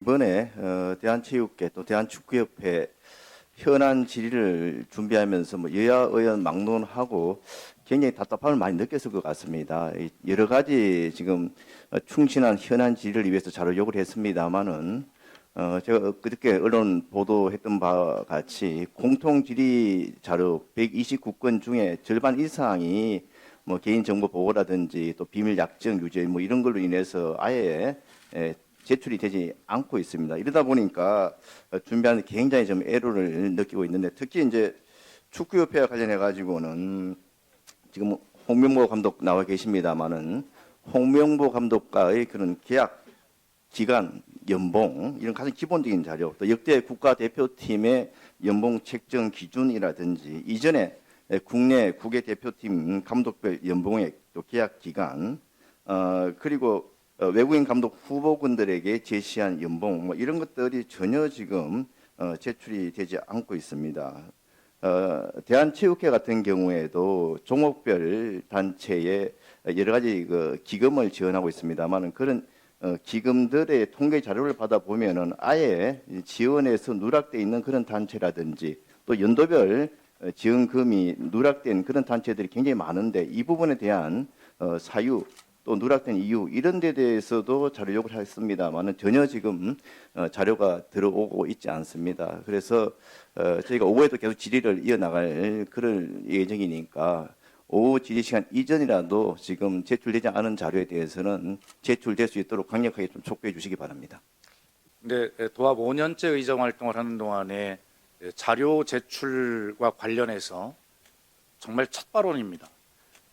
이번에 어, 대한체육회 또 대한축구협회 현안 질의를 준비하면서 뭐 여야 의원 막론하고 굉장히 답답함을 많이 느꼈을 것 같습니다. 이 여러 가지 지금 어, 충실한 현안 질의를 위해서 자료 요구를 했습니다만은 어, 제가 그저께 언론 보도했던 바와 같이 공통 질의 자료 129건 중에 절반 이상이 뭐 개인정보 보호라든지 또 비밀 약정 유죄 뭐 이런 걸로 인해서 아예 에, 제출이 되지 않고 있습니다. 이러다 보니까 어, 준비하는 데 굉장히 좀 애로를 느끼고 있는데 특히 이제 축구협회와 관련해 가지고는 지금 홍명보 감독 나와 계십니다만은 홍명보 감독과의 그런 계약 기간, 연봉 이런 가장 기본적인 자료, 또 역대 국가대표팀의 연봉 책정 기준이라든지 이전에 국내 국외 대표팀 감독별 연봉액, 또 계약 기간, 어, 그리고 어, 외국인 감독 후보군들에게 제시한 연봉 뭐 이런 것들이 전혀 지금 어, 제출이 되지 않고 있습니다. 어, 대한체육회 같은 경우에도 종목별 단체에 여러 가지 그 기금을 지원하고 있습니다만은 그런 어, 기금들의 통계 자료를 받아 보면은 아예 이 지원에서 누락돼 있는 그런 단체라든지 또 연도별 어, 지원금이 누락된 그런 단체들이 굉장히 많은데 이 부분에 대한 어, 사유 또 누락된 이유 이런 데 대해서도 자료 요구를 했습니다만은 전혀 지금 어, 자료가 들어오고 있지 않습니다. 그래서 어, 저희가 오후에도 계속 질의를 이어나갈 그럴 예정이니까 오후 질의 시간 이전이라도 지금 제출되지 않은 자료에 대해서는 제출될 수 있도록 강력하게 좀 촉구해 주시기 바랍니다. 에, 도합 5년째 의정 활동을 하는 동안에 에, 자료 제출과 관련해서 정말 첫 발언입니다.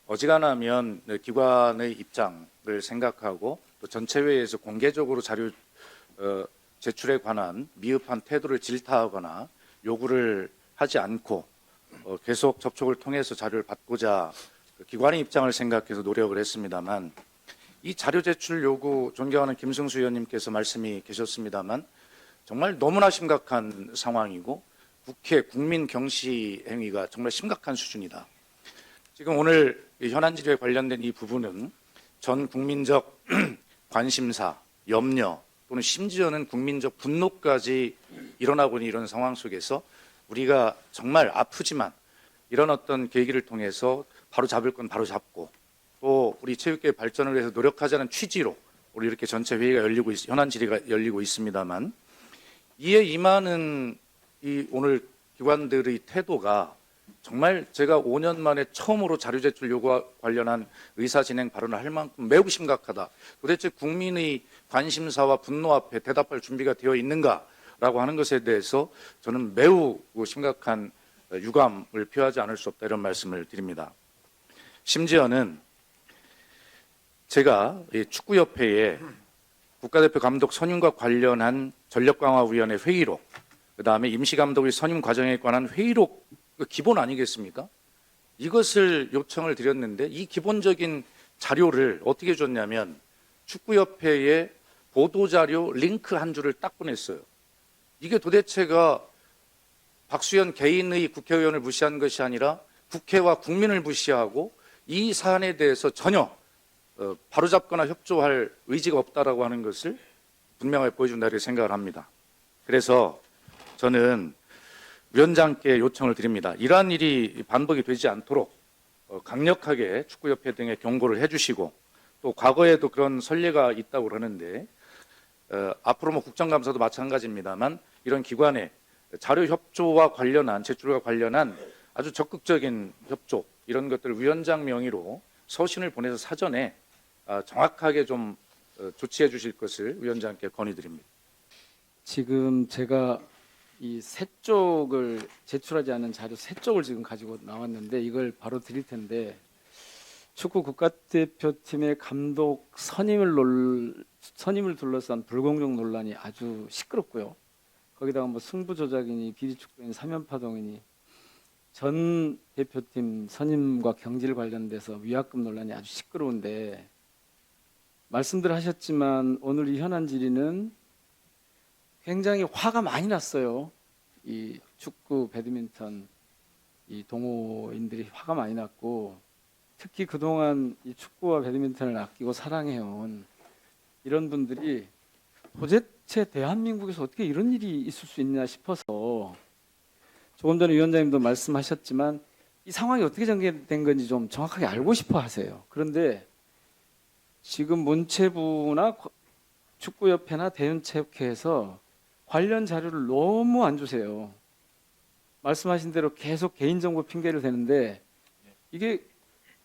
어지간하면 네, 기관의 입장을 생각하고 또 전체 회의에서 공개적으로 자료 어, 제출에 관한 미흡한 태도를 질타하거나 요구를 하지 않고 어, 계속 접촉을 통해서 자료를 받고자 그 기관의 입장을 생각해서 노력을 했습니다만 이 자료 제출 요구 존경하는 김승수 의원님께서 말씀이 계셨습니다만 정말 너무나 심각한 상황이고 국회 국민 경시 행위가 정말 심각한 수준이다. 지금 오늘 이 현안 질의에 관련된 이 부분은 전 국민적 관심사, 염려 또는 심지어는 국민적 분노까지 일어나고 있는 이런 상황 속에서 우리가 정말 아프지만 이런 어떤 계기를 통해서 바로 잡을 건 바로 잡고 또 우리 체육계 발전을 위해서 노력하자는 취지로 우리 이렇게 전체 회의가 열리고 있, 현안 질의가 열리고 있습니다만 이에 임하는 이 오늘 기관들의 태도가 정말 제가 5년 만에 처음으로 자료 제출 요구와 관련한 의사 진행 발언을 할 만큼 매우 심각하다. 도대체 국민의 관심사와 분노 앞에 대답할 준비가 되어 있는가라고 하는 것에 대해서 저는 매우 심각한 유감을 표하지 않을 수 없다 이런 말씀을 드립니다. 심지어는 제가 이 축구협회에 국가대표 감독 선임과 관련한 전력강화위원회 회의록, 그 다음에 임시감독의 선임 과정에 관한 회의록 그 기본 아니겠습니까? 이것을 요청을 드렸는데 이 기본적인 자료를 어떻게 줬냐면 축구협회에 보도자료 링크 한 줄을 딱 보냈어요. 이게 도대체가 박수현 개인의 국회의원을 무시한 것이 아니라 국회와 국민을 무시하고 이 사안에 대해서 전혀 어, 바로잡거나 협조할 의지가 없다라고 하는 것을 분명하게 보여준다 이렇게 생각을 합니다. 그래서 저는 위원장께 요청을 드립니다. 이러한 일이 반복이 되지 않도록 어, 강력하게 축구협회 등에 경고를 해주시고 또 과거에도 그런 선례가 있다고 그러는데 어, 앞으로 뭐 국정감사도 마찬가지입니다만 이런 기관의 자료 협조와 관련한 제출과 관련한 아주 적극적인 협조 이런 것들 위원장 명의로 서신을 보내서 사전에 아, 정확하게 좀 어, 조치해 주실 것을 위원장께 건의드립니다. 지금 제가 이 세 쪽을 제출하지 않은 자료 세 쪽을 지금 가지고 나왔는데 이걸 바로 드릴 텐데 축구 국가대표팀의 감독 선임을 논 선임을 둘러싼 불공정 논란이 아주 시끄럽고요. 거기다가 뭐 승부 조작이니 비리 축구인 사면 파동이니 전 대표팀 선임과 경질 관련돼서 위약금 논란이 아주 시끄러운데 말씀들 하셨지만 오늘 이 현안 질의는 굉장히 화가 많이 났어요. 이 축구, 배드민턴 이 동호인들이 화가 많이 났고 특히 그동안 이 축구와 배드민턴을 아끼고 사랑해온 이런 분들이 도대, 도대체 대한민국에서 어떻게 이런 일이 있을 수 있냐 싶어서 조금 전에 위원장님도 말씀하셨지만 이 상황이 어떻게 전개된 건지 좀 정확하게 알고 싶어 하세요. 그런데 지금 문체부나 거- 축구협회나 대윤체육회에서 관련 자료를 너무 안 주세요. 말씀하신 대로 계속 개인정보 핑계를 대는데 이게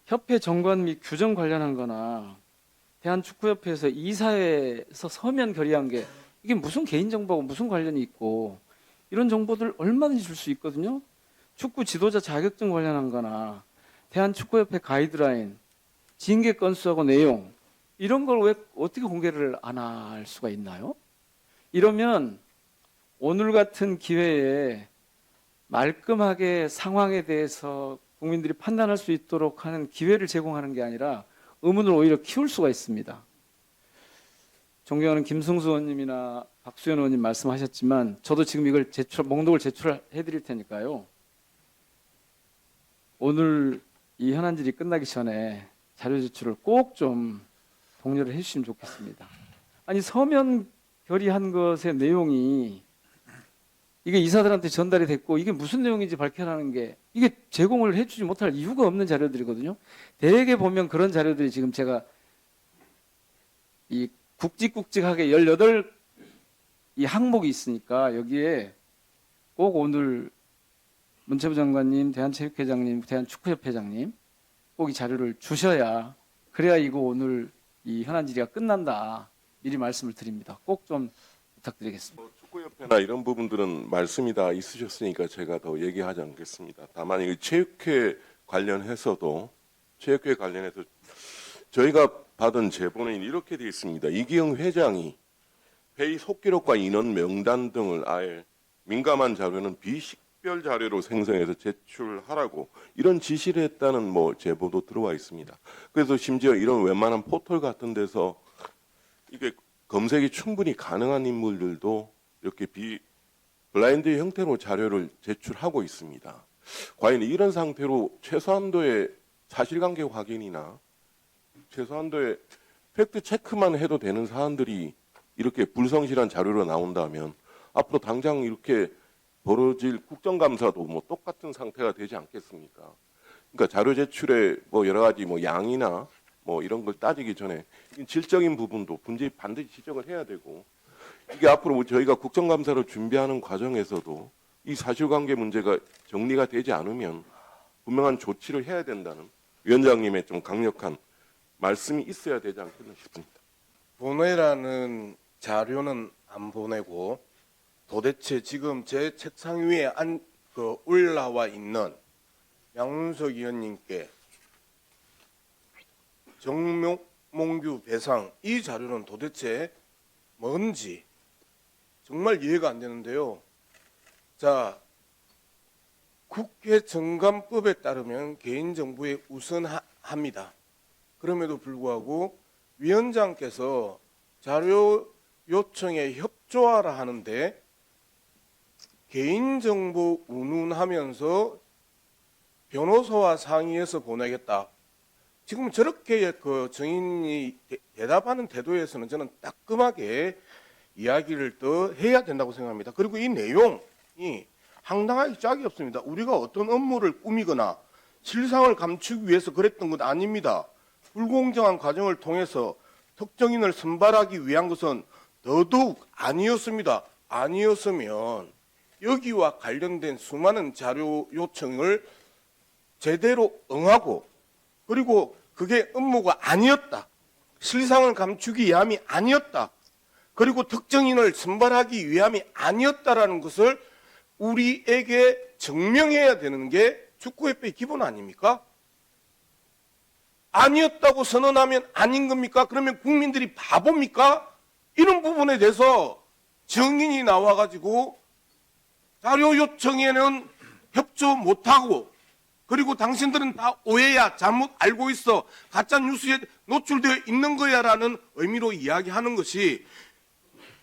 협회 정관 및 규정 관련한 거나 대한축구협회에서 이사회에서 서면 결의한 게 이게 무슨 개인정보하고 무슨 관련이 있고 이런 정보들 얼마든지 줄 수 있거든요. 축구 지도자 자격증 관련한 거나 대한축구협회 가이드라인, 징계 건수하고 내용 이런 걸 왜 어떻게 공개를 안 할 수가 있나요? 이러면 오늘 같은 기회에 말끔하게 상황에 대해서 국민들이 판단할 수 있도록 하는 기회를 제공하는 게 아니라 의문을 오히려 키울 수가 있습니다. 존경하는 김승수 의원님이나 박수현 의원님 말씀하셨지만 저도 지금 이걸 제출 목록을 제출해 드릴 테니까요. 오늘 이 현안질이 끝나기 전에 자료 제출을 꼭 좀 독려를 해 주시면 좋겠습니다. 아니 서면 결의한 것의 내용이 이게 이사들한테 전달이 됐고 이게 무슨 내용인지 밝혀라는 게 이게 제공을 해주지 못할 이유가 없는 자료들이거든요. 대개 보면 그런 자료들이 지금 제가 이 굵직굵직하게 18이 항목이 있으니까 여기에 꼭 오늘 문체부 장관님, 대한체육회장님, 대한축구협회장님 꼭 이 자료를 주셔야 그래야 이거 오늘 이 현안 질의가 끝난다 미리 말씀을 드립니다. 꼭 좀 부탁드리겠습니다. 뭐 축구협회나 이런 부분들은 말씀이 다 있으셨으니까 제가 더 얘기하지 않겠습니다. 다만 이 체육회 관련해서도 체육회 관련해서 저희가 받은 제보는 이렇게 되어 있습니다. 이기영 회장이 회의 속기록과 인원 명단 등을 아예 민감한 자료는 비식별 자료로 생성해서 제출하라고 이런 지시를 했다는 뭐 제보도 들어와 있습니다. 그래서 심지어 이런 웬만한 포털 같은 데서 이게 검색이 충분히 가능한 인물들도 이렇게 비 블라인드 형태로 자료를 제출하고 있습니다. 과연 이런 상태로 최소한도의 사실관계 확인이나 최소한도의 팩트 체크만 해도 되는 사안들이 이렇게 불성실한 자료로 나온다면 앞으로 당장 이렇게 벌어질 국정감사도 뭐 똑같은 상태가 되지 않겠습니까? 그러니까 자료 제출에 뭐 여러 가지 뭐 양이나 뭐 이런 걸 따지기 전에 이 질적인 부분도 분명히 반드시 지적을 해야 되고 이게 앞으로 뭐 저희가 국정감사를 준비하는 과정에서도 이 사실관계 문제가 정리가 되지 않으면 분명한 조치를 해야 된다는 위원장님의 좀 강력한 말씀이 있어야 되지 않겠나 싶습니다. 보내라는 자료는 안 보내고 도대체 지금 제 책상 위에 안, 그 올라와 있는 양문석 의원님께 정몽규 배상 이 자료는 도대체 뭔지 정말 이해가 안 되는데요. 자, 국회 정관법에 따르면 개인정보에 우선합니다. 그럼에도 불구하고 위원장께서 자료 요청에 협조하라 하는데 개인정보 운운하면서 변호사와 상의해서 보내겠다. 지금 저렇게 그 정인이 대- 대답하는 태도에서는 저는 따끔하게 이야기를 더 해야 된다고 생각합니다. 그리고 이 내용이 황당하기 짝이 없습니다. 우리가 어떤 업무를 꾸미거나 실상을 감추기 위해서 그랬던 것 아닙니다. 불공정한 과정을 통해서 특정인을 선발하기 위한 것은 더더욱 아니었습니다. 아니었으면 여기와 관련된 수많은 자료 요청을 제대로 응하고 그리고 그게 업무가 아니었다. 실상을 감추기 위함이 아니었다. 그리고 특정인을 선발하기 위함이 아니었다라는 것을 우리에게 증명해야 되는 게 축구협회의 기본 아닙니까? 아니었다고 선언하면 아닌 겁니까? 그러면 국민들이 바보입니까? 이런 부분에 대해서 증인이 나와가지고 자료 요청에는 협조 못하고 그리고 당신들은 다 오해야 잘못 알고 있어 가짜 뉴스에 노출되어 있는 거야라는 의미로 이야기하는 것이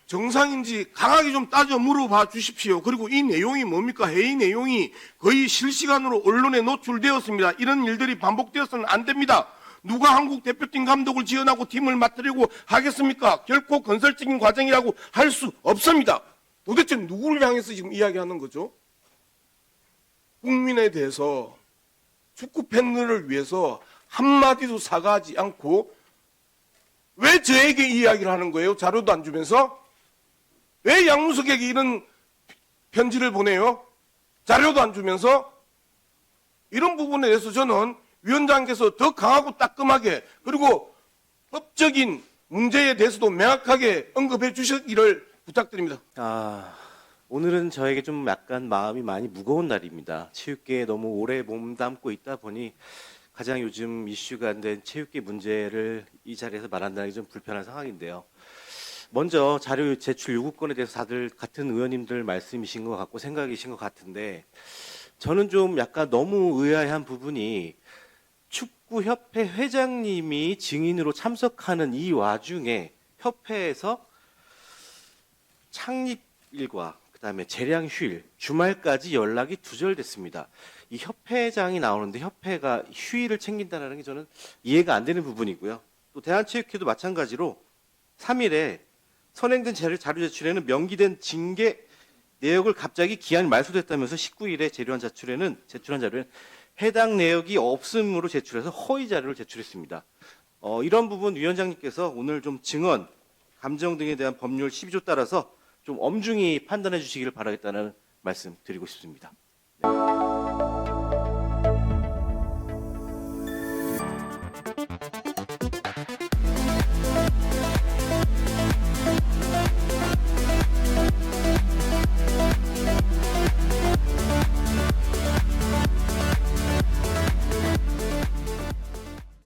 정상인지 강하게 좀 따져 물어봐 주십시오. 그리고 이 내용이 뭡니까? 회의 내용이 거의 실시간으로 언론에 노출되었습니다. 이런 일들이 반복되어서는 안 됩니다. 누가 한국 대표팀 감독을 지원하고 팀을 맡으려고 하겠습니까? 결코 건설적인 과정이라고 할 수 없습니다. 도대체 누구를 향해서 지금 이야기하는 거죠? 국민에 대해서 축구 팬들을 위해서 한마디도 사과하지 않고 왜 저에게 이야기를 하는 거예요? 자료도 안 주면서? 왜 양무석에게 이런 편지를 보내요? 자료도 안 주면서? 이런 부분에 대해서 저는 위원장께서 더 강하고 따끔하게 그리고 법적인 문제에 대해서도 명확하게 언급해 주시기를 부탁드립니다. 아, 오늘은 저에게 좀 약간 마음이 많이 무거운 날입니다. 체육계에 너무 오래 몸담고 있다 보니 가장 요즘 이슈가 된 체육계 문제를 이 자리에서 말한다는 게 좀 불편한 상황인데요. 먼저 자료 제출 요구권에 대해서 다들 같은 의원님들 말씀이신 것 같고 생각이신 것 같은데 저는 좀 약간 너무 의아한 부분이 축구협회 회장님이 증인으로 참석하는 이 와중에 협회에서 창립일과 그다음에 재량 휴일, 주말까지 연락이 두절됐습니다. 이 협회장이 나오는데 협회가 휴일을 챙긴다는 게 저는 이해가 안 되는 부분이고요. 또 대한체육회도 마찬가지로 3일에 선행된 자료, 제출에는 명기된 징계 내역을 갑자기 기한이 말소됐다면서 19일에 재료한 제출에는 제출한 자료에는 해당 내역이 없음으로 제출해서 허위 자료를 제출했습니다. 어, 이런 부분 위원장님께서 오늘 좀 증언, 감정 등에 대한 법률 12조 따라서 좀 엄중히 판단해 주시기를 바라겠다는 말씀 드리고 싶습니다.